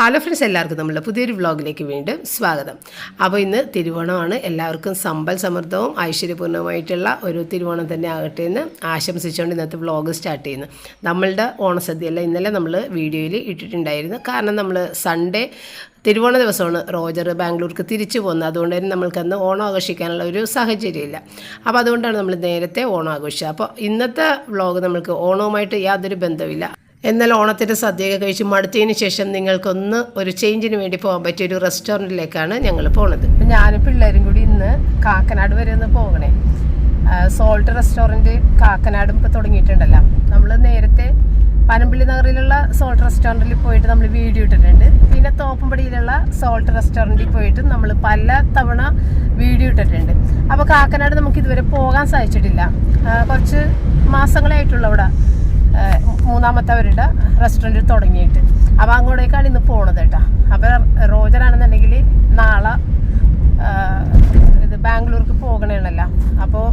Hello friends എല്ലാവർക്കും നമ്മളുടെ പുതിയൊരു വ്ളോഗിലേക്ക് വീണ്ടും സ്വാഗതം. അപ്പോൾ ഇന്ന് തിരുവോണമാണ്. എല്ലാവർക്കും സമ്പൽ സമൃദ്ധവും ഐശ്വര്യപൂർണമായിട്ടുള്ള ഒരു തിരുവോണം തന്നെ ആകട്ടെ എന്ന് ആശംസിച്ചുകൊണ്ട് ഇന്നത്തെ വ്ളോഗ് സ്റ്റാർട്ട് ചെയ്യുന്നു. നമ്മളുടെ ഓണസദ്യയല്ല ഇന്നലെ നമ്മൾ വീഡിയോയിൽ ഇട്ടിട്ടുണ്ടായിരുന്നു. കാരണം നമ്മൾ സൺഡേ തിരുവോണ ദിവസമാണ് റോജർ ബാംഗ്ലൂർക്ക് തിരിച്ചു പോകുന്നത്. അതുകൊണ്ട് തന്നെ നമ്മൾക്ക് അന്ന് ഓണം ആഘോഷിക്കാനുള്ള ഒരു സാഹചര്യമില്ല. അപ്പോൾ അതുകൊണ്ടാണ് നമ്മൾ നേരത്തെ ഓണം ആഘോഷിച്ചത്. അപ്പോൾ ഇന്നത്തെ വ്ളോഗ് നമ്മൾക്ക് ഓണവുമായിട്ട് യാതൊരു ബന്ധമില്ല എന്നാൽ ഓണത്തിന്റെ സദ്യയൊക്കെ കഴിച്ച് മടുത്തതിന് ശേഷം നിങ്ങൾക്കൊന്ന് ഒരു ചേഞ്ചിന് വേണ്ടി പോകാൻ പറ്റിയ ഒരു റെസ്റ്റോറന്റിലേക്കാണ് ഞങ്ങൾ പോണത്. ഞാനും പിള്ളേരും കൂടി ഇന്ന് കാക്കനാട് വരെ ഒന്ന് പോകണേ. സോൾട്ട് റെസ്റ്റോറന്റ് കാക്കനാടും ഇപ്പോൾ തുടങ്ങിയിട്ടുണ്ടല്ലോ. നമ്മൾ നേരത്തെ പനമ്പിള്ളി നഗറിലുള്ള സോൾട്ട് റെസ്റ്റോറന്റിൽ പോയിട്ട് നമ്മൾ വീഡിയോ ഇട്ടിട്ടുണ്ട്. പിന്നെ തോപ്പുംപടിയിലുള്ള സോൾട്ട് റെസ്റ്റോറന്റിൽ പോയിട്ട് നമ്മൾ പല തവണ വീഡിയോ ഇട്ടിട്ടുണ്ട്. അപ്പോൾ കാക്കനാട് നമുക്ക് ഇതുവരെ പോകാൻ സാധിച്ചിട്ടില്ല. കുറച്ച് മാസങ്ങളായിട്ടുള്ള അവിടെ. മൂന്നാമത്തെ അവരുടെ റെസ്റ്റോറന്റ് തുടങ്ങിയിട്ട്. അപ്പോൾ അങ്ങോട്ടേക്കാണ് ഇന്ന് പോണത് കേട്ടോ. അപ്പോൾ റോജറാണെന്നുണ്ടെങ്കിൽ നാളെ ഇത് ബാംഗ്ലൂർക്ക് പോകണേണല്ലോ അപ്പോൾ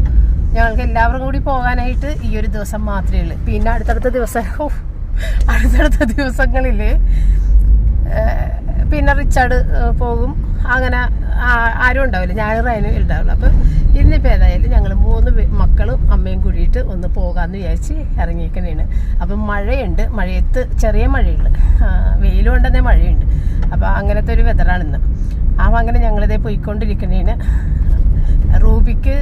ഞങ്ങൾക്ക് എല്ലാവരും കൂടി പോകാനായിട്ട് ഈ ഒരു ദിവസം മാത്രമേ ഉള്ളൂ. പിന്നെ അടുത്തടുത്ത ദിവസം അടുത്തടുത്ത ദിവസങ്ങളിൽ പിന്നെ റിച്ചാർഡ് പോകും. അങ്ങനെ ആരും ഉണ്ടാവില്ല. ഞായറായാലും ഉണ്ടാവില്ല അപ്പം ഇന്നിപ്പോൾ ഏതായാലും ഞങ്ങൾ മൂന്ന് മക്കളും അമ്മയും കൂടിയിട്ട് ഒന്ന് പോകാമെന്ന് വിചാരിച്ച് ഇറങ്ങിയേക്കണേണ്. അപ്പം മഴയുണ്ട്. മഴയത്ത് ചെറിയ മഴയുണ്ട് വെയിലും ഉണ്ടെന്നേ മഴയുണ്ട്. അപ്പോൾ അങ്ങനത്തെ ഒരു വെതറാണ് ഇന്ന് അപ്പം അങ്ങനെ ഞങ്ങളിതേ പോയിക്കൊണ്ടിരിക്കണേന് റൂബിക്ക്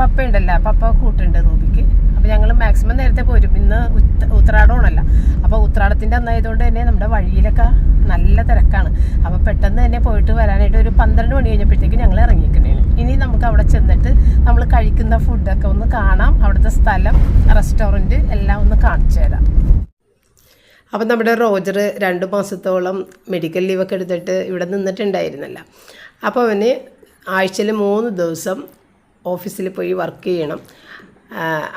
പപ്പയുണ്ടല്ലോ. പപ്പ കൂട്ടുണ്ട് റൂബിക്ക്. അപ്പോൾ ഞങ്ങൾ മാക്സിമം നേരത്തെ പോരും. ഇന്ന് ഉത്രാടമാണല്ല. അപ്പോൾ ഉത്രാടത്തിന്റെ അന്നായതുകൊണ്ട് തന്നെ നമ്മുടെ വഴിയിലൊക്കെ നല്ല തിരക്കാണ്. അപ്പോൾ പെട്ടെന്ന് തന്നെ പോയിട്ട് വരാനായിട്ട് ഒരു പന്ത്രണ്ട് മണി കഴിഞ്ഞപ്പോഴത്തേക്ക് ഞങ്ങൾ ഇറങ്ങിയിരിക്കുന്നതാണ് ഇനി നമുക്ക് അവിടെ ചെന്നിട്ട് നമ്മൾ കഴിക്കുന്ന ഫുഡൊക്കെ ഒന്ന് കാണാം. അവിടുത്തെ സ്ഥലം റെസ്റ്റോറന്റ് എല്ലാം ഒന്ന് കാണിച്ചു തരാം. അപ്പം നമ്മുടെ റോജർ രണ്ട് മാസത്തോളം മെഡിക്കൽ ലീവൊക്കെ എടുത്തിട്ട് ഇവിടെ നിന്നിട്ടുണ്ടായിരുന്നല്ല. അപ്പോൾ അവന് ആഴ്ചയിൽ മൂന്ന് ദിവസം ഓഫീസിൽ പോയി വർക്ക് ചെയ്യണം.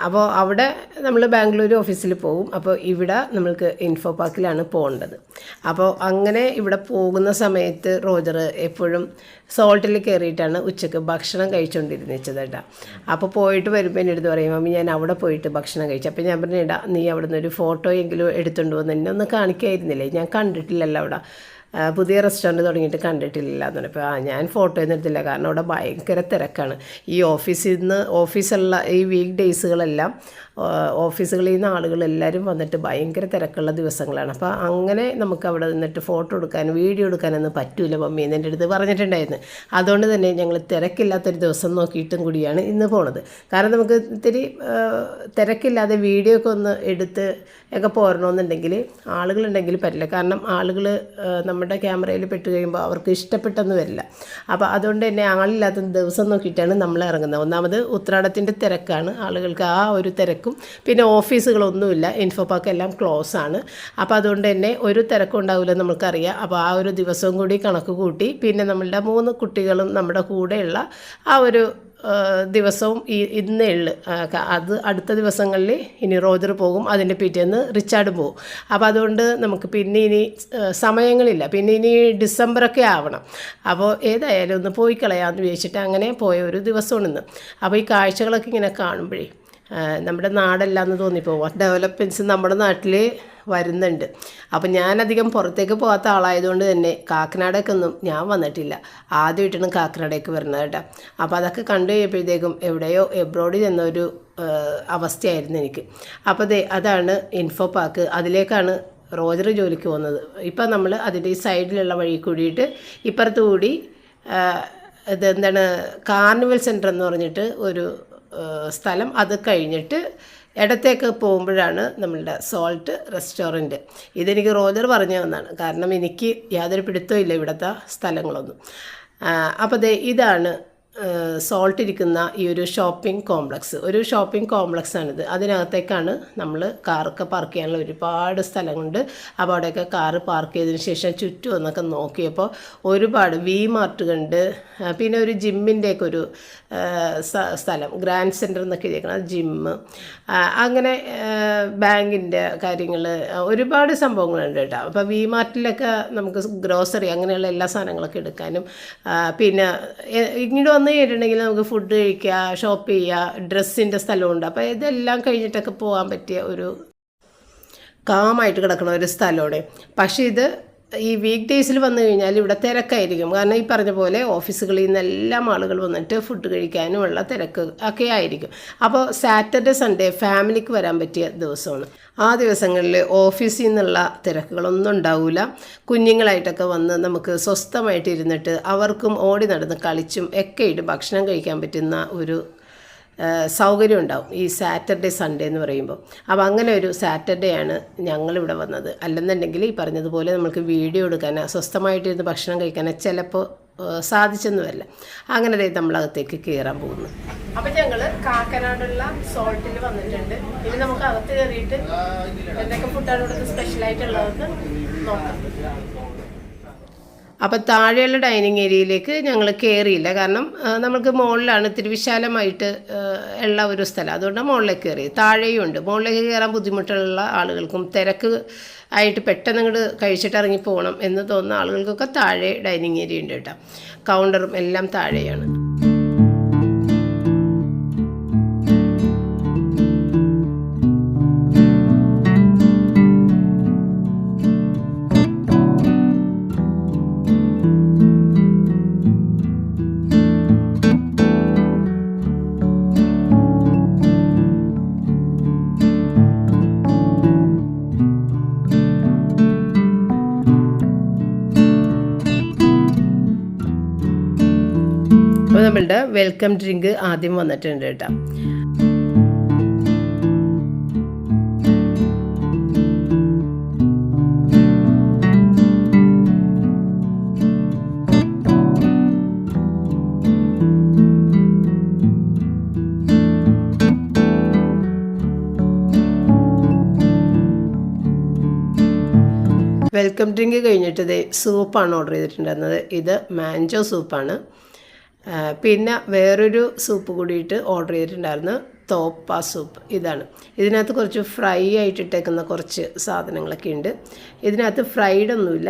അപ്പോൾ അവിടെ നമ്മൾ ബാംഗ്ലൂർ ഓഫീസിൽ പോകും അപ്പോൾ ഇവിടെ നമ്മൾക്ക് ഇൻഫോ പാർക്കിലാണ് പോകേണ്ടത്. അപ്പോൾ അങ്ങനെ ഇവിടെ പോകുന്ന സമയത്ത് റോജർ എപ്പോഴും സോൾട്ടിൽ കയറിയിട്ടാണ് ഉച്ചയ്ക്ക് ഭക്ഷണം കഴിച്ചുകൊണ്ടിരുന്നത് കേട്ടോ അപ്പോൾ പോയിട്ട് വരുമ്പോൾ എന്റെ അടുത്ത് പറയും ഞാൻ അവിടെ പോയിട്ട് ഭക്ഷണം കഴിച്ചു. അപ്പോൾ ഞാൻ പറഞ്ഞു "എടാ, നീ അവിടെ നിന്ന് ഒരു ഫോട്ടോ എങ്കിലും എടുത്തുകൊണ്ട് വന്ന് എന്നെ ഒന്ന് കാണിക്കായിരുന്നില്ലേ? ഞാൻ കണ്ടിട്ടില്ലല്ലോ അവിടെ. പുതിയ റെസ്റ്റോറന്റ് തുടങ്ങിയിട്ട് കണ്ടിട്ടില്ല എന്ന് പറഞ്ഞപ്പോൾ ആ ഞാൻ ഫോട്ടോ ഒന്നും എടുത്തില്ല. കാരണം അവിടെ ഭയങ്കര തിരക്കാണ്. ഈ ഓഫീസിൽ നിന്ന് ഓഫീസുള്ള ഈ വീക്ക് ഡേയ്സുകളെല്ലാം ഓഫീസുകളിൽ നിന്ന് ആളുകളെല്ലാവരും വന്നിട്ട് ഭയങ്കര തിരക്കുള്ള ദിവസങ്ങളാണ്. അപ്പോൾ അങ്ങനെ നമുക്ക് അവിടെ നിന്നിട്ട് ഫോട്ടോ എടുക്കാൻ വീഡിയോ എടുക്കാനൊന്നും പറ്റൂല മമ്മി എന്റെ അടുത്ത് പറഞ്ഞിട്ടുണ്ടായിരുന്നു. അതുകൊണ്ട് തന്നെ ഞങ്ങൾ തിരക്കില്ലാത്തൊരു ദിവസം നോക്കിയിട്ടും കൂടിയാണ് ഇന്ന് പോണത്. കാരണം നമുക്ക് ഇത്തിരി തിരക്കില്ലാതെ വീഡിയോ ഒക്കെ ഒന്ന് എടുത്ത് ഒക്കെ പോരണമെന്നുണ്ടെങ്കിൽ ആളുകളുണ്ടെങ്കിൽ പറ്റില്ല. കാരണം ആളുകൾ നമ്മുടെ ക്യാമറയിൽ പെട്ട് കഴിയുമ്പോൾ അവർക്ക് ഇഷ്ടപ്പെട്ടെന്ന് വരില്ല. അപ്പോൾ അതുകൊണ്ട് തന്നെ ആളില്ലാത്ത ദിവസം നോക്കിയിട്ടാണ് നമ്മൾ ഇറങ്ങുന്നത്. ഒന്നാമത് ഉത്രാടത്തിന്റെ തിരക്കാണ്. ആളുകൾക്ക് ആ ഒരു തിരക്കും പിന്നെ ഓഫീസുകളൊന്നുമില്ല. ഇൻഫോ പാർക്ക് എല്ലാം ക്ലോസ് ആണ്. അപ്പോൾ അതുകൊണ്ട് തന്നെ ഒരു തിരക്കും ഉണ്ടാവില്ല നമുക്കറിയാം അപ്പോൾ ആ ഒരു ദിവസവും കൂടി കണക്ക് കൂട്ടി പിന്നെ നമ്മളുടെ മൂന്ന് കുട്ടികളും നമ്മുടെ കൂടെയുള്ള ആ ഒരു ദിവസവും ഈ ഇന്നേ ഉള്ളു. അത് അടുത്ത ദിവസങ്ങളിൽ ഇനി റോജർ പോകും. അതിന്റെ പിറ്റേന്ന് റിച്ചാർഡ് പോകും. അപ്പോൾ അതുകൊണ്ട് നമുക്ക് പിന്നെ ഇനി സമയങ്ങളില്ല. പിന്നെ ഇനി ഡിസംബറൊക്കെ ആവണം. അപ്പോൾ ഏതായാലും ഒന്ന് പോയി കളയാമെന്ന് വിചാരിച്ചിട്ട് അങ്ങനെ പോയ ഒരു ദിവസമാണ് ഇന്ന്. അപ്പോൾ ഈ കാഴ്ചകളൊക്കെ ഇങ്ങനെ കാണുമ്പോഴേ നമ്മുടെ നാടല്ലാന്ന് തോന്നിപ്പോവും ഡെവലപ്മെന്റ്സ് നമ്മുടെ നാട്ടിൽ വരുന്നുണ്ട്. അപ്പം ഞാനധികം പുറത്തേക്ക് പോകാത്ത ആളായതുകൊണ്ട് തന്നെ കാക്കനാടൊക്കെ ഒന്നും ഞാൻ വന്നിട്ടില്ല. ആദ്യമായിട്ടാണ് കാക്കനാടേക്ക് വരുന്നത് കേട്ടോ. അപ്പോൾ അതൊക്കെ കണ്ടു കഴിഞ്ഞപ്പോഴത്തേക്കും എവിടെയോ എബ്രോഡ് ചെന്നൊരു അവസ്ഥയായിരുന്നു എനിക്ക്. അപ്പോൾ അതെ അതാണ് ഇൻഫോ പാക്ക് അതിലേക്കാണ് റോജർ ജോലിക്ക് പോകുന്നത്. ഇപ്പം നമ്മൾ അതിന്റെ ഈ സൈഡിലുള്ള വഴി കൂടിയിട്ട് ഇപ്പുറത്ത് കൂടി ഇതെന്താണ് കാർണിവൽ സെന്റർ എന്ന് പറഞ്ഞിട്ട് ഒരു സ്ഥലം അത് കഴിഞ്ഞിട്ട് ഇടത്തേക്ക് പോകുമ്പോഴാണ് നമ്മളുടെ സോൾട്ട് റെസ്റ്റോറന്റ് ഇതെനിക്ക് റോജർ പറഞ്ഞു തന്നാണ്. കാരണം എനിക്ക് യാതൊരു പിടുത്തവും ഇല്ല ഇവിടുത്തെ സ്ഥലങ്ങളൊന്നും. അപ്പോൾ ദേ ഇതാണ് സോൾട്ട് ഇരിക്കുന്ന ഈ ഒരു ഷോപ്പിംഗ് കോംപ്ലക്സ്. ഒരു ഷോപ്പിംഗ് കോംപ്ലക്സ് ആണിത് അതിനകത്തേക്കാണ് നമ്മൾ കാറൊക്കെ പാർക്ക് ചെയ്യാനുള്ള ഒരുപാട് സ്ഥലങ്ങളുണ്ട്. അപ്പോൾ അവിടെയൊക്കെ കാറ് പാർക്ക് ചെയ്തതിന് ശേഷം ചുറ്റും ഒന്നൊക്കെ നോക്കിയപ്പോൾ ഒരുപാട് വി മാർട്ട് പിന്നെ ഒരു ജിമ്മിന്റെയൊക്കെ ഒരു സ്ഥലം. ഗ്രാൻഡ് സെന്റർ എന്നൊക്കെ ഇരിക്കണം ജിമ്മ് അങ്ങനെ ബാങ്കിന്റെ കാര്യങ്ങൾ ഒരുപാട് സംഭവങ്ങളുണ്ട് കേട്ടോ. അപ്പോൾ വി മാർട്ടിലൊക്കെ നമുക്ക് ഗ്രോസറി അങ്ങനെയുള്ള എല്ലാ സാധനങ്ങളൊക്കെ എടുക്കാനും പിന്നെ ഇങ്ങോട്ട് വന്ന് കഴിഞ്ഞിട്ടുണ്ടെങ്കിൽ നമുക്ക് ഫുഡ് കഴിക്കുക ഷോപ്പ് ചെയ്യുക ഡ്രസ്സിന്റെ സ്ഥലമുണ്ട്. അപ്പോൾ ഇതെല്ലാം കഴിഞ്ഞിട്ടൊക്കെ പോകാൻ പറ്റിയ ഒരു കാമായിട്ട് കിടക്കുന്ന ഒരു സ്ഥലമാണ്. പക്ഷേ ഇത് ഈ വീക്ക് ഡേയ്സിൽ വന്നു കഴിഞ്ഞാൽ ഇവിടെ തിരക്കായിരിക്കും. കാരണം ഈ പറഞ്ഞ പോലെ ഓഫീസുകളിൽ നിന്ന് എല്ലാം ആളുകൾ വന്നിട്ട് ഫുഡ് കഴിക്കാനുമുള്ള തിരക്ക് ഒക്കെ ആയിരിക്കും. അപ്പോൾ സാറ്റർഡേ സൺഡേ ഫാമിലിക്ക് വരാൻ പറ്റിയ ദിവസമാണ്. ആ ദിവസങ്ങളിൽ ഓഫീസിൽ നിന്നുള്ള തിരക്കുകളൊന്നും ഉണ്ടാവില്ല കുഞ്ഞുങ്ങളായിട്ടൊക്കെ വന്ന് നമുക്ക് സ്വസ്ഥമായിട്ട് ഇരുന്നിട്ട് അവർക്കും ഓടി നടന്ന് കളിച്ചും ഒക്കെ ഇട്ട് ഭക്ഷണം കഴിക്കാൻ പറ്റുന്ന ഒരു സൗകര്യം ഉണ്ടാവും ഈ സാറ്റർഡേ സൺഡേ എന്ന് പറയുമ്പോൾ. അപ്പോൾ അങ്ങനെ ഒരു സാറ്റർഡേ ആണ് ഞങ്ങളിവിടെ വന്നത്. അല്ലെന്നുണ്ടെങ്കിൽ ഈ പറഞ്ഞതുപോലെ നമുക്ക് വീഡിയോ എടുക്കാൻ സ്വസ്ഥമായിട്ടിരുന്ന് ഭക്ഷണം കഴിക്കാൻ ചിലപ്പോൾ സാധിച്ചെന്നുമല്ല. അങ്ങനെ ദേ നമ്മളകത്തേക്ക് കയറാൻ പോകുന്നു. അപ്പൊ ഞങ്ങൾ കാക്കനാടുള്ള സോൾട്ടിൽ വന്നിട്ടുണ്ട്. ഇനി നമുക്ക് അകത്ത് കയറിയിട്ട് എന്തൊക്കെ ഫുഡാണ് ഇവിടുത്തെ സ്പെഷ്യലായിട്ടുള്ളതെന്ന് നോക്കാം. അപ്പോൾ താഴെയുള്ള ഡൈനിങ് ഏരിയയിലേക്ക് ഞങ്ങൾ കയറിയില്ല കാരണം നമുക്ക് മുകളിലാണ് ഇത്തിരി വിശാലമായിട്ട് ഉള്ള ഒരു സ്ഥലം. അതുകൊണ്ട് മുകളിലേക്ക് കയറി താഴെയും ഉണ്ട്. മുകളിലേക്ക് കയറാൻ ബുദ്ധിമുട്ടുള്ള ആളുകൾക്കും തിരക്ക് ആയിട്ട് പെട്ടെന്ന് ഇങ്ങോട്ട് കഴിച്ചിട്ട് ഇറങ്ങി പോകണം എന്ന് തോന്നുന്ന ആളുകൾക്കൊക്കെ താഴെ ഡൈനിങ് ഏരിയ ഉണ്ട് കേട്ടോ. കൗണ്ടറും എല്ലാം താഴെയാണ്. വെൽക്കം ഡ്രിങ്ക് ആദ്യം വന്നിട്ടുണ്ട് കേട്ടോ. വെൽക്കം ഡ്രിങ്ക് കഴിഞ്ഞിട്ട് സൂപ്പാണ് ഓർഡർ ചെയ്തിട്ടുണ്ടായിരുന്നത്. ഇത് മാഞ്ചോ സൂപ്പാണ് പിന്നെ വേറൊരു സൂപ്പ് കൂടിയിട്ട് ഓർഡർ ചെയ്തിട്ടുണ്ടായിരുന്നു. തോപ്പ സൂപ്പ് ഇതാണ്. ഇതിനകത്ത് കുറച്ച് ഫ്രൈ ആയിട്ടിട്ടേക്കുന്ന കുറച്ച് സാധനങ്ങളൊക്കെ ഉണ്ട്. ഇതിനകത്ത് ഫ്രൈഡ് ഒന്നുമില്ല.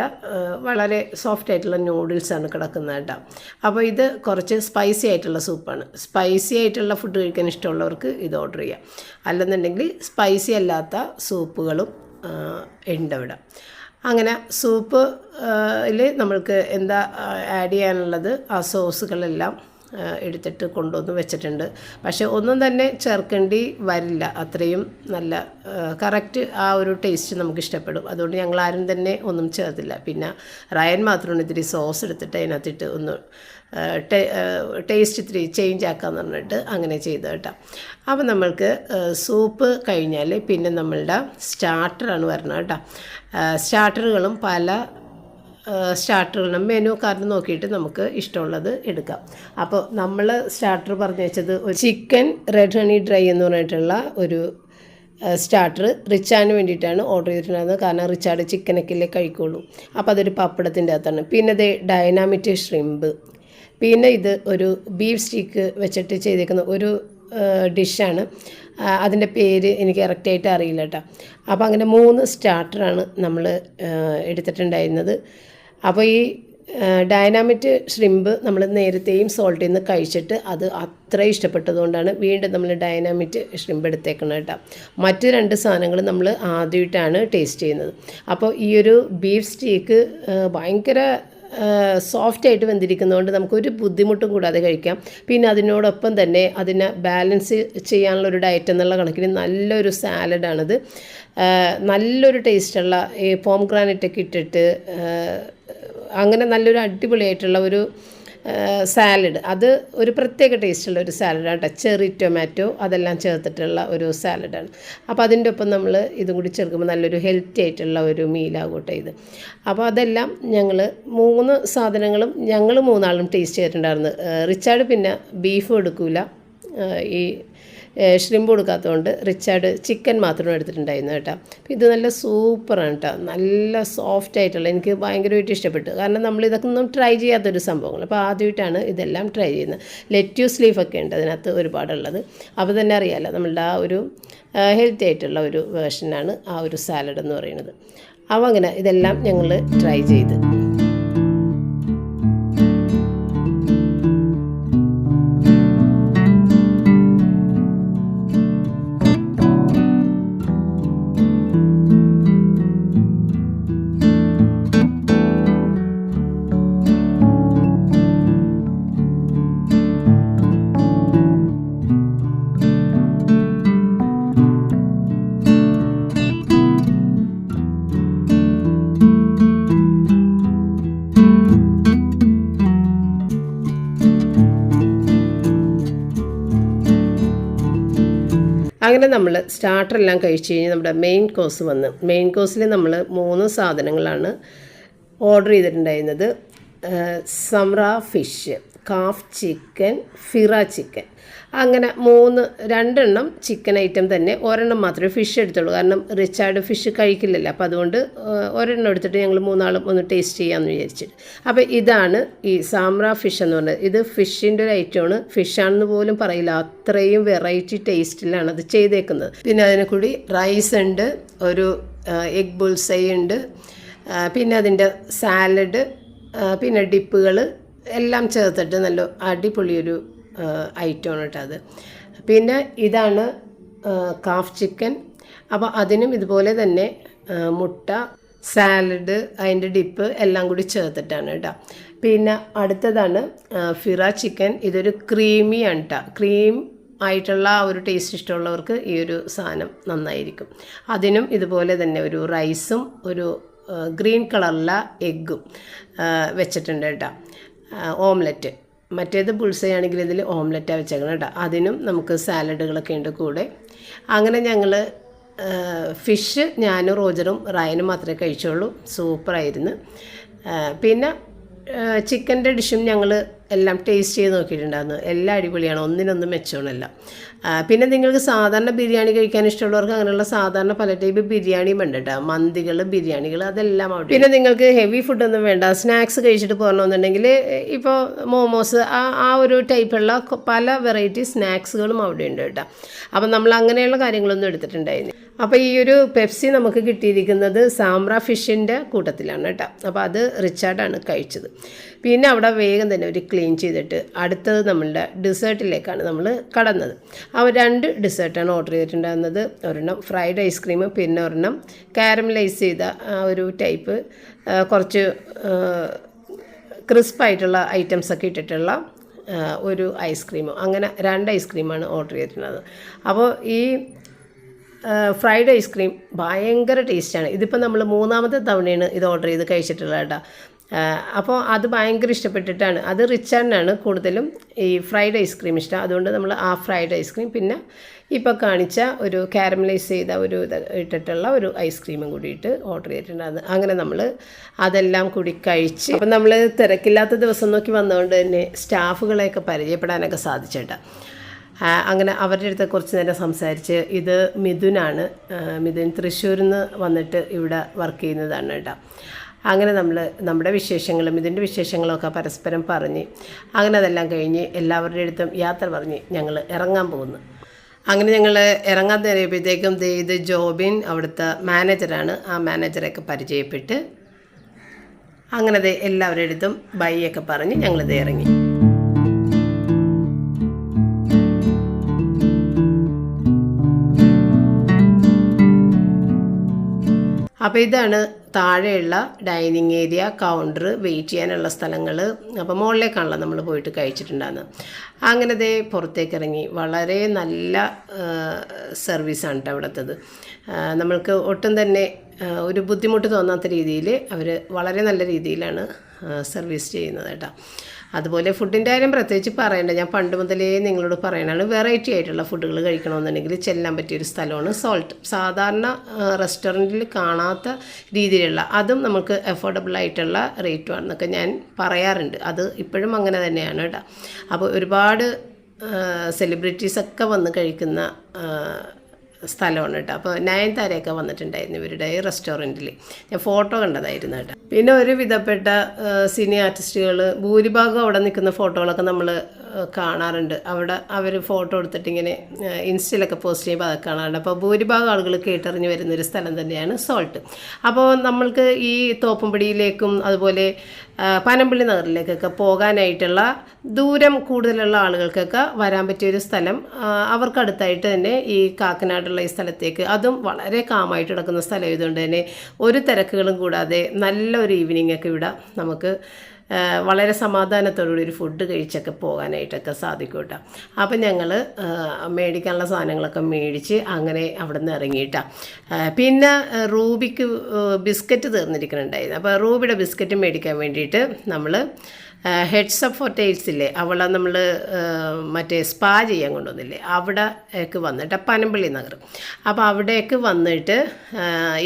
വളരെ സോഫ്റ്റ് ആയിട്ടുള്ള നൂഡിൽസാണ് കിടക്കുന്നത് കേട്ടോ. അപ്പോൾ ഇത് കുറച്ച് സ്പൈസി ആയിട്ടുള്ള സൂപ്പാണ് സ്പൈസി ആയിട്ടുള്ള ഫുഡ് കഴിക്കാൻ ഇഷ്ടമുള്ളവർക്ക് ഇത് ഓർഡർ ചെയ്യാം. അല്ലെന്നുണ്ടെങ്കിൽ സ്പൈസി അല്ലാത്ത സൂപ്പുകളും ഉണ്ട് ഇവിടെ അങ്ങനെ സൂപ്പ് നമ്മൾക്ക് എന്താ ആഡ് ചെയ്യാനുള്ളത് ആ സോസുകളെല്ലാം എടുത്തിട്ട് കൊണ്ടുവന്ന് വെച്ചിട്ടുണ്ട്. പക്ഷേ ഒന്നും തന്നെ ചേർക്കേണ്ടി വരില്ല. അത്രയും നല്ല കറക്റ്റ് ആ ഒരു ടേസ്റ്റ് നമുക്ക് ഇഷ്ടപ്പെടും. അതുകൊണ്ട് ഞങ്ങൾ ആരും തന്നെ ഒന്നും ചേർത്തില്ല. പിന്നെ റയൻ മാത്രമാണ് ഇത്തിരി സോസ് എടുത്തിട്ട് അതിനകത്തിട്ട് ഒന്ന് ടേസ്റ്റ് ഇത്തിരി ചേഞ്ച് ആക്കാമെന്ന് പറഞ്ഞിട്ട് അങ്ങനെ ചെയ്തു കേട്ടോ. അപ്പോൾ നമ്മൾക്ക് സൂപ്പ് കഴിഞ്ഞാൽ പിന്നെ നമ്മളുടെ സ്റ്റാർട്ടറാണ് വരുന്നത് കേട്ടോ. സ്റ്റാർട്ടറുകളും പല സ്റ്റാർട്ടറുകളും മെനു കാർഡ് നോക്കിയിട്ട് നമുക്ക് ഇഷ്ടമുള്ളത് എടുക്കാം. അപ്പോൾ നമ്മൾ സ്റ്റാർട്ടർ പറഞ്ഞു വെച്ചത് ഒരു ചിക്കൻ റെഡ് ഹണി ഡ്രൈ എന്ന് പറഞ്ഞിട്ടുള്ള ഒരു സ്റ്റാർട്ടർ റിച്ചാന് വേണ്ടിയിട്ടാണ് ഓർഡർ ചെയ്തിട്ടുണ്ടായിരുന്നത്. കാരണം റിച്ചാർഡ് ചിക്കനൊക്കെ ഇല്ലേ കഴിക്കുള്ളൂ. അപ്പോൾ അതൊരു പപ്പടത്തിന്റെ അകത്താണ്. പിന്നെ ഇത് ഡൈനാമിറ്റ് ഷ്രിമ്പ് പിന്നെ ഇത് ഒരു ബീഫ് സ്റ്റീക്ക് വെച്ചിട്ട് ചെയ്തേക്കുന്ന ഒരു ഡിഷാണ് അതിന്റെ പേര് എനിക്ക് കറക്റ്റായിട്ട് അറിയില്ല കേട്ടോ അപ്പോൾ അങ്ങനെ മൂന്ന് സ്റ്റാർട്ടറാണ് നമ്മൾ എടുത്തിട്ടുണ്ടായിരുന്നത്. അപ്പോൾ ഈ ഡൈനാമിറ്റ് ഷ്രിമ്പ് നമ്മൾ നേരത്തെയും സോൾട്ടിൽ നിന്ന് കഴിച്ചിട്ട് അത് അത്ര ഇഷ്ടപ്പെട്ടതുകൊണ്ടാണ് വീണ്ടും നമ്മൾ ഡൈനാമിറ്റ് ഷ്രിമ്പ് എടുത്തേക്കണം കേട്ടോ മറ്റു രണ്ട് സാധനങ്ങൾ നമ്മൾ ആദ്യമായിട്ടാണ് ടേസ്റ്റ് ചെയ്യുന്നത്. അപ്പോൾ ഈ ഒരു ബീഫ് സ്റ്റീക്ക് ഭയങ്കര സോഫ്റ്റ് ആയിട്ട് വെന്തിരിക്കുന്നതുകൊണ്ട് നമുക്കൊരു ബുദ്ധിമുട്ടും കൂടാതെ കഴിക്കാം. പിന്നെ അതിനോടൊപ്പം തന്നെ അതിനെ ബാലൻസ് ചെയ്യാനുള്ള ഒരു ഡയറ്റ് എന്നുള്ള കണക്കിന് നല്ലൊരു സാലഡാണിത് നല്ലൊരു ടേസ്റ്റുള്ള ഈ പോം ഗ്രാനൈറ്റൊക്കെ ഇട്ടിട്ട് അങ്ങനെ നല്ലൊരു അടിപൊളിയായിട്ടുള്ള ഒരു സാലഡ് അത് ഒരു പ്രത്യേക ടേസ്റ്റുള്ള ഒരു സാലഡാണ് കേട്ടോ ചെറി ടൊമാറ്റോ അതെല്ലാം ചേർത്തിട്ടുള്ള ഒരു സാലഡാണ് അപ്പോൾ അതിന്റെ ഒപ്പം നമ്മൾ ഇതും കൂടി ചേർക്കുമ്പോൾ നല്ലൊരു ഹെൽത്തി ആയിട്ടുള്ള ഒരു മീലാകൂട്ടെ ഇത്. അപ്പോൾ അതെല്ലാം ഞങ്ങൾ മൂന്ന് സാധനങ്ങളും ഞങ്ങൾ മൂന്നാളും ടേസ്റ്റ് ചെയ്തിട്ടുണ്ടായിരുന്നു. റിച്ചാർഡ് പിന്നെ ബീഫും എടുക്കൂല. ഈ ഷ്രിമ്പ് കൊടുക്കാത്തതുകൊണ്ട് റിച്ചാർഡ് ചിക്കൻ മാത്രമേ എടുത്തിട്ടുണ്ടായിരുന്നു കേട്ടോ. അപ്പോൾ ഇത് നല്ല സൂപ്പറാണ് കേട്ടോ. നല്ല സോഫ്റ്റ് ആയിട്ടുള്ള എനിക്ക് ഭയങ്കരമായിട്ട് ഇഷ്ടപ്പെട്ടു. കാരണം നമ്മൾ ഇതൊക്കെ ഒന്നും ട്രൈ ചെയ്യാത്തൊരു സംഭവങ്ങൾ അപ്പോൾ ആദ്യമായിട്ടാണ് ഇതെല്ലാം ട്രൈ ചെയ്യുന്നത്. ലെറ്റ്യൂസ് ലീഫൊക്കെ ഉണ്ട് അതിനകത്ത് ഒരുപാടുള്ളത്. അപ്പോൾ തന്നെ അറിയാമല്ലോ നമ്മളുടെ ആ ഒരു ഹെൽത്തി ആയിട്ടുള്ള ഒരു വേർഷനാണ് ആ ഒരു സാലഡ് എന്ന് പറയുന്നത്. അപ്പോൾ അങ്ങനെ ഇതെല്ലാം ഞങ്ങൾ ട്രൈ ചെയ്ത്. അങ്ങനെ നമ്മൾ സ്റ്റാർട്ടറെല്ലാം കഴിച്ച് കഴിഞ്ഞ് നമ്മുടെ മെയിൻ കോഴ്സ് വന്ന്. മെയിൻ കോഴ്സിൽ നമ്മൾ മൂന്ന് സാധനങ്ങളാണ് ഓർഡർ ചെയ്തിട്ടുണ്ടായിരുന്നത്. സമ്രാ ഫിഷ് കാഫ് ചിക്കൻ ഫിറ ചിക്കൻ അങ്ങനെ മൂന്ന് രണ്ടെണ്ണം ചിക്കൻ ഐറ്റം തന്നെ. ഒരെണ്ണം മാത്രമേ ഫിഷ് എടുത്തുള്ളൂ. കാരണം റിച്ചാർഡ് ഫിഷ് കഴിക്കില്ലല്ലോ. അപ്പോൾ അതുകൊണ്ട് ഒരെണ്ണം എടുത്തിട്ട് ഞങ്ങൾ മൂന്നാളും ഒന്ന് ടേസ്റ്റ് ചെയ്യാമെന്ന് വിചാരിച്ചിട്ട് അപ്പോൾ ഇതാണ് ഈ സാമ്ര ഫിഷ് എന്ന് പറയുന്നത് ഇത് ഫിഷിന്റെ ഒരു ഐറ്റമാണ് ഫിഷാണെന്ന് പോലും പറയില്ല. അത്രയും വെറൈറ്റി ടേസ്റ്റിലാണ് അത് ചെയ്തേക്കുന്നത്. പിന്നെ അതിനെ കൂടി റൈസ് ഉണ്ട് ഒരു എഗ് ബുൾസൈ ഉണ്ട് പിന്നെ അതിന്റെ സാലഡ് പിന്നെ ഡിപ്പുകൾ എല്ലാം ചേർത്തിട്ട് നല്ല അടിപൊളിയൊരു ഐറ്റമാണ് കേട്ടോ അത്. പിന്നെ ഇതാണ് കാഫ് ചിക്കൻ അപ്പോൾ അതിനും ഇതുപോലെ തന്നെ മുട്ട സാലഡ് അതിന്റെ ഡിപ്പ് എല്ലാം കൂടി ചേർത്തിട്ടാണ് കേട്ടോ. പിന്നെ അടുത്തതാണ് ഫിറ ചിക്കൻ ഇതൊരു ക്രീമിയാണ് കേട്ടോ. ക്രീം ആയിട്ടുള്ള ഒരു ടേസ്റ്റ് ഇഷ്ടമുള്ളവർക്ക് ഈ ഒരു സാധനം നന്നായിരിക്കും. അതിനും ഇതുപോലെ തന്നെ ഒരു റൈസും ഒരു ഗ്രീൻ കളറിലെ എഗ്ഗും വെച്ചിട്ടുണ്ട് കേട്ടോ. ഓംലെറ്റ് മറ്റേത് പുൾസയാണെങ്കിൽ ഇതിൽ ഓംലെറ്റാണ് വെച്ചേക്കണം കേട്ടോ അതിനും നമുക്ക് സാലഡുകളൊക്കെ ഉണ്ട് കൂടെ. അങ്ങനെ ഞങ്ങൾ ഫിഷ് ഞാനും റോജറും റായനും മാത്രമേ കഴിച്ചുള്ളൂ. സൂപ്പറായിരുന്നു. പിന്നെ ചിക്കന്റെ ഡിഷും ഞങ്ങൾ എല്ലാം ടേസ്റ്റ് ചെയ്ത് നോക്കിയിട്ടുണ്ടായിരുന്നു. എല്ലാം അടിപൊളിയാണ്. ഒന്നിനൊന്നും മെച്ചമാണല്ല പിന്നെ നിങ്ങൾക്ക് സാധാരണ ബിരിയാണി കഴിക്കാൻ ഇഷ്ടമുള്ളവർക്ക് അങ്ങനെയുള്ള സാധാരണ പല ടൈപ്പ് ബിരിയാണിയും ഉണ്ട് കേട്ടോ മന്തികൾ ബിരിയാണികൾ അതെല്ലാം അവിടെ പിന്നെ നിങ്ങൾക്ക് ഹെവി ഫുഡൊന്നും വേണ്ട. സ്നാക്സ് കഴിച്ചിട്ട് പോകണമെന്നുണ്ടെങ്കിൽ ഇപ്പോൾ മോമോസ് ആ ആ ഒരു ടൈപ്പുള്ള പല വെറൈറ്റി സ്നാക്സുകളും അവിടെ ഉണ്ട് കേട്ടോ അപ്പം നമ്മൾ അങ്ങനെയുള്ള കാര്യങ്ങളൊന്നും എടുത്തിട്ടുണ്ടായിരുന്നു അപ്പോൾ ഈ ഒരു പെപ്സി നമുക്ക് കിട്ടിയിരിക്കുന്നത് സാമ്ര ഫിഷിന്റെ കൂട്ടത്തിലാണ് കേട്ടോ അപ്പോൾ അത് റിച്ചാർഡാണ് കഴിച്ചത്. പിന്നെ അവിടെ വേഗം തന്നെ ഒരു ക്ലീൻ ചെയ്തിട്ട് അടുത്തത് നമ്മളുടെ ഡിസേർട്ടിലേക്കാണ് നമ്മൾ കടന്നത്. അപ്പോൾ രണ്ട് ഡിസേർട്ടാണ് ഓർഡർ ചെയ്തിട്ടുണ്ടായിരുന്നത്. ഒരെണ്ണം ഫ്രൈഡ് ഐസ്ക്രീം പിന്നെ ഒരെണ്ണം കാരമലൈസ് ചെയ്ത ആ ഒരു ടൈപ്പ് കുറച്ച് ക്രിസ്പായിട്ടുള്ള ഐറ്റംസൊക്കെ ഇട്ടിട്ടുള്ള ഒരു ഐസ്ക്രീമോ അങ്ങനെ രണ്ട് ഐസ്ക്രീമാണ് ഓർഡർ ചെയ്തിട്ടുള്ളത്. അപ്പോൾ ഈ ഫ്രൈഡ് ഐസ്ക്രീം ഭയങ്കര ടേസ്റ്റാണ്. ഇതിപ്പോൾ നമ്മൾ മൂന്നാമത്തെ തവണയാണ് ഇത് ഓർഡർ ചെയ്ത് കഴിച്ചിട്ടുള്ളത് കേട്ടോ. അപ്പോൾ അത് ഭയങ്കര ഇഷ്ടപ്പെട്ടിട്ടാണ്. അത് റിച്ചാർഡിനാണ് കൂടുതലും ഈ ഫ്രൈഡ് ഐസ്ക്രീം ഇഷ്ടം. അതുകൊണ്ട് നമ്മൾ ആ ഫ്രൈഡ് ഐസ്ക്രീം പിന്നെ ഇപ്പോൾ കാണിച്ച ഒരു കാരമലൈസ് ചെയ്ത ഒരു ഇട്ടിട്ടുള്ള ഒരു ഐസ്ക്രീമും കൂടിയിട്ട് ഓർഡർ ചെയ്തിട്ടുണ്ടായിരുന്നു. അങ്ങനെ നമ്മൾ അതെല്ലാം കൂടി കഴിച്ച് അപ്പം നമ്മൾ തിരക്കില്ലാത്ത ദിവസം നോക്കി വന്നതുകൊണ്ട് തന്നെ സ്റ്റാഫുകളെയൊക്കെ പരിചയപ്പെടാനൊക്കെ സാധിച്ചേട്ടാ. അങ്ങനെ അവരുടെ അടുത്ത് കുറച്ച് നേരം സംസാരിച്ച് ഇത് മിഥുനാണ്. മിഥുൻ തൃശ്ശൂരിൽ നിന്ന് വന്നിട്ട് ഇവിടെ വർക്ക് ചെയ്യുന്നതാണ് കേട്ടോ. അങ്ങനെ നമ്മൾ നമ്മുടെ വിശേഷങ്ങളും ഇതിന്റെ വിശേഷങ്ങളൊക്കെ പരസ്പരം പറഞ്ഞ് അങ്ങനെ അതെല്ലാം കഴിഞ്ഞ് എല്ലാവരുടെ അടുത്തും യാത്ര പറഞ്ഞ് ഞങ്ങൾ ഇറങ്ങാൻ പോകുന്നു. അങ്ങനെ ഞങ്ങൾ ഇറങ്ങാൻ നേരിയപ്പോഴത്തേക്കും ഇത് ജോബിൻ അവിടുത്തെ മാനേജറാണ്. ആ മാനേജറെയൊക്കെ പരിചയപ്പെട്ട് അങ്ങനെ എല്ലാവരുടെ അടുത്തും ബൈ ഒക്കെ പറഞ്ഞ് ഞങ്ങളിത് ഇറങ്ങി. അപ്പോൾ ഇതാണ് താഴെയുള്ള ഡൈനിങ് ഏരിയ കൗണ്ടർ വെയിറ്റ് ചെയ്യാനുള്ള സ്ഥലങ്ങൾ അപ്പോൾ മുകളിലേക്കാണല്ലോ നമ്മൾ പോയിട്ട് കഴിച്ചിട്ടുണ്ടാകുന്നത് അങ്ങനെ ദേ പുറത്തേക്ക് ഇറങ്ങി വളരെ നല്ല സർവീസാണ് കേട്ടോ അവിടുത്തത് നമ്മൾക്ക് ഒട്ടും തന്നെ ഒരു ബുദ്ധിമുട്ട് തോന്നാത്ത രീതിയിൽ അവർ വളരെ നല്ല രീതിയിലാണ് സർവീസ് ചെയ്യുന്നത് കേട്ടോ അതുപോലെ ഫുഡിന്റെ കാര്യം പ്രത്യേകിച്ച് പറയണ്ട. ഞാൻ പണ്ട് മുതലേ നിങ്ങളോട് പറയണതാണ് വെറൈറ്റി ആയിട്ടുള്ള ഫുഡുകൾ കഴിക്കണമെന്നുണ്ടെങ്കിൽ ചെല്ലാൻ പറ്റിയൊരു സ്ഥലമാണ് സോൾട്ട് സാധാരണ റെസ്റ്റോറന്റിൽ കാണാത്ത രീതിയിലുള്ള അതും നമുക്ക് അഫോർഡബിൾ ആയിട്ടുള്ള റേറ്റുമാണെന്നൊക്കെ ഞാൻ പറയാറുണ്ട്. അത് ഇപ്പോഴും അങ്ങനെ തന്നെയാണ് കേട്ടോ. അപ്പോൾ ഒരുപാട് സെലിബ്രിറ്റീസൊക്കെ വന്ന് കഴിക്കുന്ന സ്ഥലമാണ് കേട്ടോ. അപ്പോൾ നയൻതാരയൊക്കെ വന്നിട്ടുണ്ടായിരുന്നു ഇവരുടെ ഈ റെസ്റ്റോറന്റിൽ. ഞാൻ ഫോട്ടോ കണ്ടതായിരുന്നു കേട്ടോ. പിന്നെ ഒരു വിധപ്പെട്ട സിനി ആർട്ടിസ്റ്റുകൾ ഭൂരിഭാഗം അവിടെ നിൽക്കുന്ന ഫോട്ടോകളൊക്കെ നമ്മൾ കാണാറുണ്ട്. അവിടെ അവർ ഫോട്ടോ എടുത്തിട്ട് ഇങ്ങനെ ഇൻസ്റ്റയിലൊക്കെ പോസ്റ്റ് ചെയ്യുമ്പോൾ അതൊക്കെ കാണാറുണ്ട്. അപ്പോൾ ഭൂരിഭാഗം ആളുകൾ കേട്ടറിഞ്ഞ് വരുന്നൊരു സ്ഥലം തന്നെയാണ് സോൾട്ട്. അപ്പോൾ നമ്മൾക്ക് ഈ തോപ്പുംപടിയിലേക്കും അതുപോലെ പനമ്പിള്ളി നഗറിലേക്കൊക്കെ പോകാനായിട്ടുള്ള ദൂരം കൂടുതലുള്ള ആളുകൾക്കൊക്കെ വരാൻ പറ്റിയൊരു സ്ഥലം അവർക്കടുത്തായിട്ട് തന്നെ ഈ കാക്കനാടുള്ള ഈ സ്ഥലത്തേക്ക്. അതും വളരെ കാമായിട്ട് കിടക്കുന്ന സ്ഥലം ആയതുകൊണ്ട് തന്നെ ഒരു തിരക്കുകളും കൂടാതെ നല്ലൊരു ഈവനിങ് ഒക്കെ ഇവിടെ നമുക്ക് വളരെ സമാധാനത്തോടുകൂടി ഒരു ഫുഡ് കഴിച്ചൊക്കെ പോകാനായിട്ടൊക്കെ സാധിക്കും കേട്ടോ അപ്പം ഞങ്ങൾ മേടിക്കാനുള്ള സാധനങ്ങളൊക്കെ മേടിച്ച് അങ്ങനെ അവിടെ നിന്ന് ഇറങ്ങിയിട്ടാ പിന്നെ റൂബിക്ക് ബിസ്ക്കറ്റ് തീർന്നിരിക്കുന്നുണ്ടായിരുന്നു. അപ്പോൾ റൂബിയുടെ ബിസ്ക്കറ്റ് മേടിക്കാൻ വേണ്ടിയിട്ട് നമ്മൾ ഹെഡ്സ് ഓഫ് ഫോർ ടൈൽസില്ലേ അവളെ നമ്മൾ മറ്റേ സ്പാ ചെയ്യാൻ കൊണ്ടുവന്നില്ലേ? അവിടേക്ക് വന്നിട്ട് പനമ്പള്ളി നഗർ. അപ്പോൾ അവിടേക്ക് വന്നിട്ട്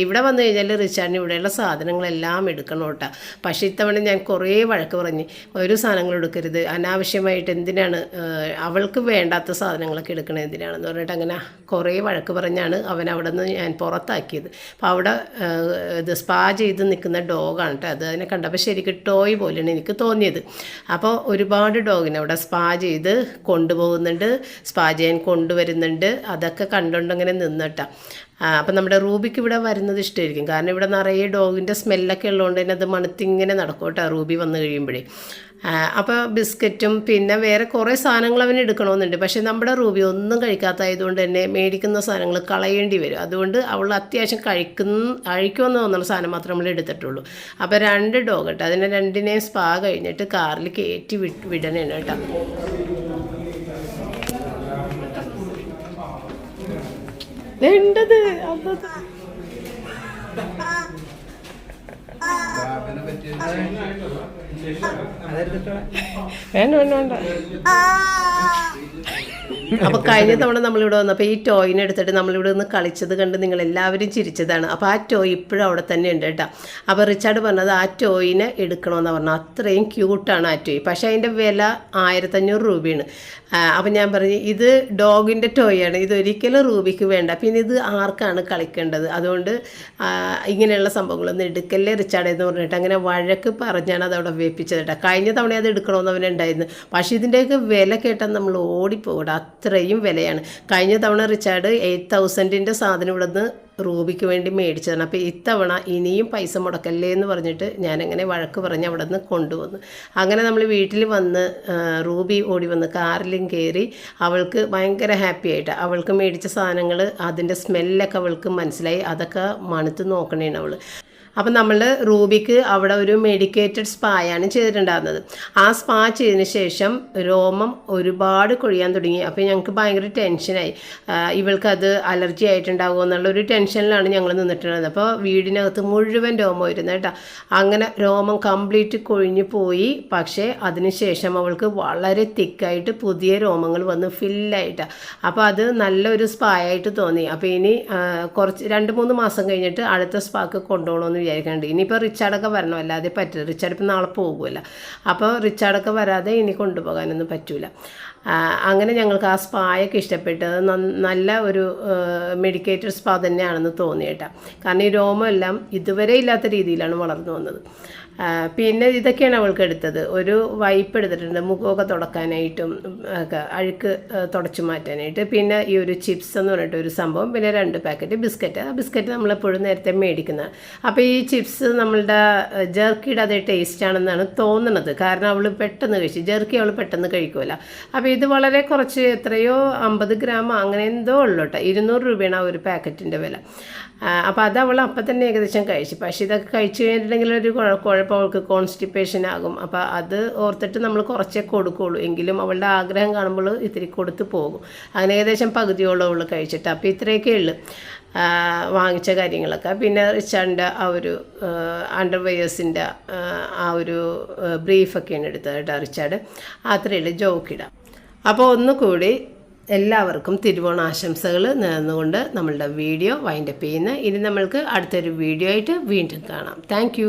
ഇവിടെ വന്നു കഴിഞ്ഞാൽ റിച്ചാർഡിന് ഇവിടെയുള്ള സാധനങ്ങളെല്ലാം എടുക്കണം കേട്ടോ. പക്ഷേ ഇത്തവണ ഞാൻ കുറേ വഴക്ക് പറഞ്ഞ് ഒരു സാധനങ്ങൾ എടുക്കരുത്. അനാവശ്യമായിട്ട് എന്തിനാണ് അവൾക്ക് വേണ്ടാത്ത സാധനങ്ങളൊക്കെ എടുക്കണത് എന്തിനാണെന്ന് പറഞ്ഞിട്ട് അങ്ങനെ കുറേ വഴക്ക് പറഞ്ഞാണ് അവൻ അവിടെ നിന്ന് ഞാൻ പുറത്താക്കിയത്. അപ്പോൾ അവിടെ ഇത് സ്പാ ചെയ്ത് നിൽക്കുന്ന ഡോഗാണ് കേട്ടോ. അത് അതിനെ കണ്ടപ്പോൾ ശരിക്കും ടോയ് പോലെയാണ് എനിക്ക് തോന്നിയത്. അപ്പോൾ ഒരുപാട് ഡോഗിനെ അവിടെ സ്പാ ചെയ്ത് കൊണ്ടുപോകുന്നുണ്ട് സ്പാ ചെയ്യാൻ കൊണ്ടുവരുന്നുണ്ട്. അതൊക്കെ കണ്ടുകൊണ്ടിങ്ങനെ നിന്നിട്ടാണ് നിന്നിട്ടാ. അപ്പം നമ്മുടെ റൂബിക്ക് ഇവിടെ വരുന്നത് ഇഷ്ടമായിരിക്കും. കാരണം ഇവിടെ നിറയെ ഡോഗിന്റെ സ്മെല്ലൊക്കെ ഉള്ളതുകൊണ്ട് തന്നെ അത് മണത്തിങ്ങനെ നടക്കും കേട്ടോ റൂബി വന്നു കഴിയുമ്പോഴേ. അപ്പോൾ ബിസ്ക്കറ്റും പിന്നെ വേറെ കുറേ സാധനങ്ങൾ അവന് എടുക്കണമെന്നുണ്ട്. പക്ഷേ നമ്മുടെ റൂബി ഒന്നും കഴിക്കാത്തതായതുകൊണ്ട് തന്നെ മേടിക്കുന്ന സാധനങ്ങൾ കളയേണ്ടി വരും. അതുകൊണ്ട് അവൾ അത്യാവശ്യം കഴിക്കുന്ന കഴിക്കുമെന്ന് തോന്നുന്ന സാധനം മാത്രം നമ്മൾ എടുത്തിട്ടുള്ളൂ. അപ്പോൾ രണ്ട് ഡോഗ് കേട്ടോ. അതിനെ രണ്ടിനെയും സ്പാ കഴിഞ്ഞിട്ട് കാറിൽ കയറ്റി വിട്ട് വിടണേണ് കേട്ടോ. വേണ്ടത് അന്നത് വേണ്ട വേണ്ട വേണ്ട. അപ്പോൾ കഴിഞ്ഞ തവണ നമ്മളിവിടെ വന്നപ്പോൾ ഈ ടോയിനെ എടുത്തിട്ട് നമ്മളിവിടെ നിന്ന് കളിച്ചത് കണ്ട് നിങ്ങൾ എല്ലാവരും ചിരിച്ചതാണ്. അപ്പോൾ ആ ടോയ് ഇപ്പോഴും അവിടെ തന്നെ ഉണ്ട് കേട്ടോ. അപ്പോൾ റിച്ചാർഡ് പറഞ്ഞത് ആ ടോയിനെ എടുക്കണമെന്ന് പറഞ്ഞു അത്രയും ക്യൂട്ടാണ് ആ ടോയ്. പക്ഷേ അതിന്റെ വില ആയിരത്തഞ്ഞൂറ് രൂപയാണ്. അപ്പം ഞാൻ പറഞ്ഞു ഇത് ഡോഗിന്റെ ടോയാണ് ഇത് ഒരിക്കലും റൂബിക്ക് വേണ്ട. പിന്നെ ഇത് ആർക്കാണ് കളിക്കേണ്ടത്? അതുകൊണ്ട് ഇങ്ങനെയുള്ള സംഭവങ്ങളൊന്നും എടുക്കല്ലേ റിച്ചാർഡ് എന്ന് പറഞ്ഞിട്ട് അങ്ങനെ വഴക്ക് പറഞ്ഞാണ് അത് അവിടെ വേപ്പിച്ചത് കേട്ടോ. കഴിഞ്ഞ തവണ അത് എടുക്കണമെന്ന് അവനുണ്ടായിരുന്നു. പക്ഷേ ഇതിന്റെയൊക്കെ വില കേട്ടാൽ നമ്മൾ ഓടിപ്പോകട്ടെ അത്രയും വിലയാണ്. കഴിഞ്ഞ തവണ റിച്ചാർഡ് എയ്റ്റ് തൗസൻഡിന്റെ സാധനം ഇവിടെ നിന്ന് റൂബിക്ക് വേണ്ടി മേടിച്ചതാണ്. അപ്പോൾ ഇത്തവണ ഇനിയും പൈസ മുടക്കല്ലേ എന്ന് പറഞ്ഞിട്ട് ഞാനങ്ങനെ വഴക്ക് പറഞ്ഞ് അവിടെ നിന്ന് കൊണ്ടുവന്നു. അങ്ങനെ നമ്മൾ വീട്ടിൽ വന്ന് റൂബി ഓടി വന്ന് കാറിലും കയറി അവൾക്ക് ഭയങ്കര ഹാപ്പി ആയിട്ട്. അവൾക്ക് മേടിച്ച സാധനങ്ങൾ അതിന്റെ സ്മെല്ലൊക്കെ അവൾക്ക് മനസ്സിലായി. അതൊക്കെ മണത്ത് നോക്കണേണ് അവൾ അപ്പം നമ്മൾ റൂബിക്ക് അവിടെ ഒരു മെഡിക്കേറ്റഡ് സ്പായാണ് ചെയ്തിട്ടുണ്ടായിരുന്നത്. ആ സ്പാ ചെയ്തതിന് ശേഷം രോമം ഒരുപാട് കൊഴിയാൻ തുടങ്ങി. അപ്പോൾ ഞങ്ങൾക്ക് ഭയങ്കര ടെൻഷനായി. ഇവൾക്ക് ഇവൾക്കത് അലർജി ആയിട്ടുണ്ടാകുമോ എന്നുള്ള ഒരു ടെൻഷനിലാണ് ഞങ്ങൾ നിന്നിട്ടുള്ളത്. അപ്പോൾ വീടിനകത്ത് മുഴുവൻ രോമം വരുന്നത് കേട്ടോ. അങ്ങനെ രോമം കംപ്ലീറ്റ് കൊഴിഞ്ഞു പോയി. പക്ഷേ അതിനുശേഷം അവൾക്ക് വളരെ തിക്കായിട്ട് പുതിയ രോമങ്ങൾ വന്ന് ഫില്ലായിട്ടാണ് അപ്പോൾ അത് നല്ലൊരു സ്പാ ആയിട്ട് തോന്നി. അപ്പോൾ ഇനി കുറച്ച് രണ്ട് മൂന്ന് മാസം കഴിഞ്ഞിട്ട് അടുത്ത സ്പാക്ക് കൊണ്ടുപോകണമെന്ന് വിചാരിക്കുന്നുണ്ട്. ഇനിയിപ്പോൾ റിച്ചാർഡൊക്കെ വരണം. അല്ലാതെ പറ്റില്ല. റിച്ചാർഡ് ഇപ്പം നാളെ പോകുമല്ല. അപ്പോൾ റിച്ചാർഡൊക്കെ വരാതെ ഇനി കൊണ്ടുപോകാനൊന്നും പറ്റൂല. അങ്ങനെ ഞങ്ങൾക്ക് ആ സ്പായൊക്കെ ഇഷ്ടപ്പെട്ടത്. നല്ല ഒരു മെഡിക്കേറ്റഡ് സ്പാ തന്നെയാണെന്ന് തോന്നി കേട്ടോ കാരണം ഈ രോമമെല്ലാം ഇതുവരെ ഇല്ലാത്ത രീതിയിലാണ് വളർന്നു വന്നത്. പിന്നെ ഇതൊക്കെയാണ് അവൾക്ക് എടുത്തത്. ഒരു വൈപ്പ് എടുത്തിട്ടുണ്ട് മുഖമൊക്കെ തുടക്കാനായിട്ടും ഒക്കെ അഴുക്ക് തുടച്ചു മാറ്റാനായിട്ട്. പിന്നെ ഈ ഒരു ചിപ്സ് എന്ന് പറഞ്ഞിട്ട് ഒരു സംഭവം പിന്നെ രണ്ട് പാക്കറ്റ് ബിസ്ക്കറ്റ് ആ ബിസ്ക്കറ്റ് നമ്മളെപ്പോഴും നേരത്തെ മേടിക്കുന്നത് അപ്പോൾ ഈ ചിപ്സ് നമ്മളുടെ ജെർക്കിയുടെ അതേ ടേസ്റ്റ് ആണെന്നാണ് തോന്നുന്നത് കാരണം അവൾ പെട്ടെന്ന് കഴിച്ചു ജെർക്കി അവൾ പെട്ടെന്ന് കഴിക്കുമല്ല അപ്പോൾ ഇത് വളരെ കുറച്ച് എത്രയോ അമ്പത് ഗ്രാം അങ്ങനെ എന്തോ ഉള്ളൂ കേട്ടോ. ഇരുന്നൂറ് രൂപയാണ് ആ ഒരു പാക്കറ്റിന്റെ വില. അപ്പോൾ അത് അവൾ അപ്പം തന്നെ ഏകദേശം കഴിച്ചു. പക്ഷേ ഇതൊക്കെ കഴിച്ചു കഴിഞ്ഞിട്ടുണ്ടെങ്കിൽ ഒരു കുഴ- കുഴപ്പം അവൾക്ക് കോൺസ്റ്റിപ്പേഷൻ ആകും. അപ്പോൾ അത് ഓർത്തിട്ട് നമ്മൾ കുറച്ചേ കൊടുക്കുകയുള്ളൂ എങ്കിലും അവളുടെ ആഗ്രഹം കാണുമ്പോൾ ഇത്തിരി കൊടുത്ത് പോകും. അങ്ങനെ ഏകദേശം പകുതിയോളം അവൾ കഴിച്ചിട്ട്. അപ്പോൾ ഇത്രയൊക്കെ ഉള്ളു. വാങ്ങിച്ച കാര്യങ്ങളൊക്കെ. പിന്നെ റിച്ചാർഡിന്റെ ആ ഒരു അണ്ടർവെയേഴ്സിന്റെ ആ ഒരു ബ്രീഫൊക്കെയാണ് എടുത്തത് കേട്ടോ റിച്ചാർഡ് അത്രയുള്ള ജോക്കിടാം അപ്പോൾ ഒന്നുകൂടി എല്ലാവർക്കും തിരുവോണ ആശംസകൾ നേർന്നുകൊണ്ട് നമ്മളുടെ വീഡിയോ വൈൻഡപ്പ് ചെയ്യുന്ന. ഇനി നമ്മൾക്ക് അടുത്തൊരു വീഡിയോ ആയിട്ട് വീണ്ടും കാണാം. താങ്ക്